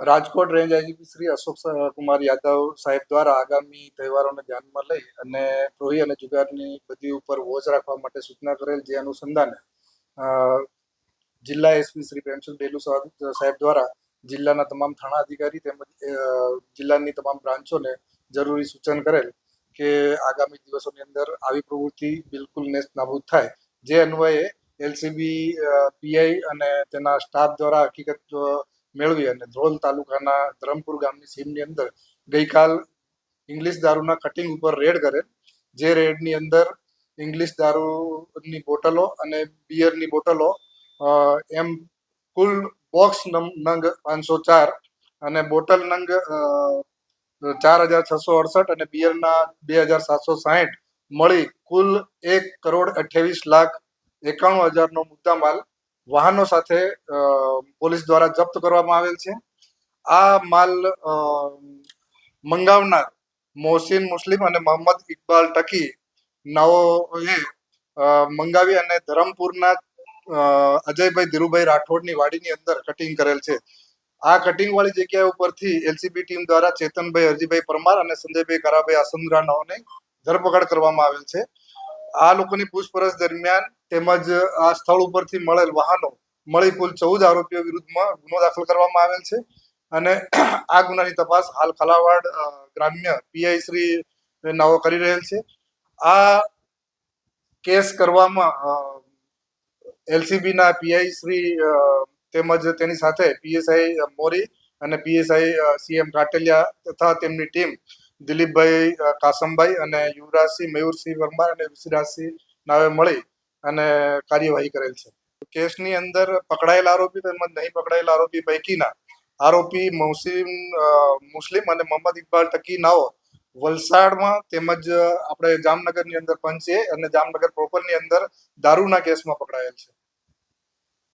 Rajkot range IGP Shri Ashok Kumar Yadav સાહેબ દ્વારા આગામી તહેવારોને ધ્યાનમાં લઈ અને પ્રોહી અને જુગારની બધી ઉપર વોચ રાખવા માટે સૂચના કરેલ જે અનુસંધાને જિલ્લા એસપી શ્રી પ્રેમચંદ ડેલુ સાહેબ દ્વારા જિલ્લાના તમામ થાણા અધિકારી તેમજ જિલ્લાની તમામ બ્રાન્ચોને જરૂરી સૂચન કરેલ કે આગામી દિવસોની અંદર આવી પ્રવૃત્તિ બિલકુલ નેસ્ત નાબૂદ થાય. જે અન્વયે એલસીબી પીઆઈ અને તેના સ્ટાફ દ્વારા હકીકત મેળવી અને ધ્રોલ તાલુકાના ધરમપુર ગામની સીમની અંદર ગઈકાલ ઇંગ્લિશ દારૂના કટિંગ ઉપર રેડ કરે. જે રેડની અંદર ઇંગ્લિશ દારૂની બોટલો અને બિયરની બોટલો એમ કુલ બોક્સ નંગ પાંચસો ચાર અને બોટલ નંગ ચાર હજાર છસો અડસઠ અને બિયરના બે હજાર સાતસો સાહીઠ મળી કુલ એક કરોડ અઠ્યાવીસ લાખ એકાણું હજારનો મુદ્દામાલ વાહનો સાથે પોલીસ દ્વારા જપ્ત કરવામાં આવેલ છે. આ માલ મંગાવનાર મોહસિન મુસ્લિમ અને મોહમ્મદ ઇકબાલ ટકી નાઓએ મંગાવી અને ધરમપુરના અજયભાઈ ધીરુભાઈ રાઠોડની વાડીની અંદર કટિંગ કરેલ છે. આ કટિંગ વાળી જગ્યા ઉપરથી એલસીબી ટીમ દ્વારા ચેતનભાઈ, હરજીભાઈ પરમાર અને સંજયભાઈ કરાભાઈ આસંદ્રા નાઓને ધરપકડ કરવામાં આવેલ છે. આ લોકોની પૂછપરછ દરમિયાન તેમજ આ સ્થળ ઉપરથી મળેલ વાહનો મળી કુલ ચૌદ આરોપીઓ વિરુદ્ધમાં ગુનો દાખલ કરવામાં આવેલ છે. અને આ ગુનાની તપાસ હાલ ખલાવાડ ગ્રામ્ય પીઆઈ શ્રી નાઓ કરી રહેલ છે. આ કેસ કરવામાં એલસીબી ના પીઆઈ શ્રી તેમજ તેની સાથે પીએસઆઈ મોરી અને પીએસઆઈ સીએમ કાટેલિયા તથા તેમની ટીમ દિલીપભાઈ કાસમભાઈ અને યુવરાજસિંહ, મયુરસિંહ વર્મા અને ઋષિરાજસિંહ નાવે મળી અને કાર્યવાહી કરેલ છે. કેસની અંદર પકડાયેલા આરોપી તેમજ નહીં પકડાયેલા આરોપી પૈકીના આરોપી મુસ્લિમ અ, મુસ્લિમ અને મોહમ્મદ ઇકબાલ ટકી નાઓ વલસાડમાં તેમજ આપણે જામનગરની અંદર પંચે અને જામનગર પ્રોપરની અંદર દારૂના કેસમાં પકડાયેલ છે.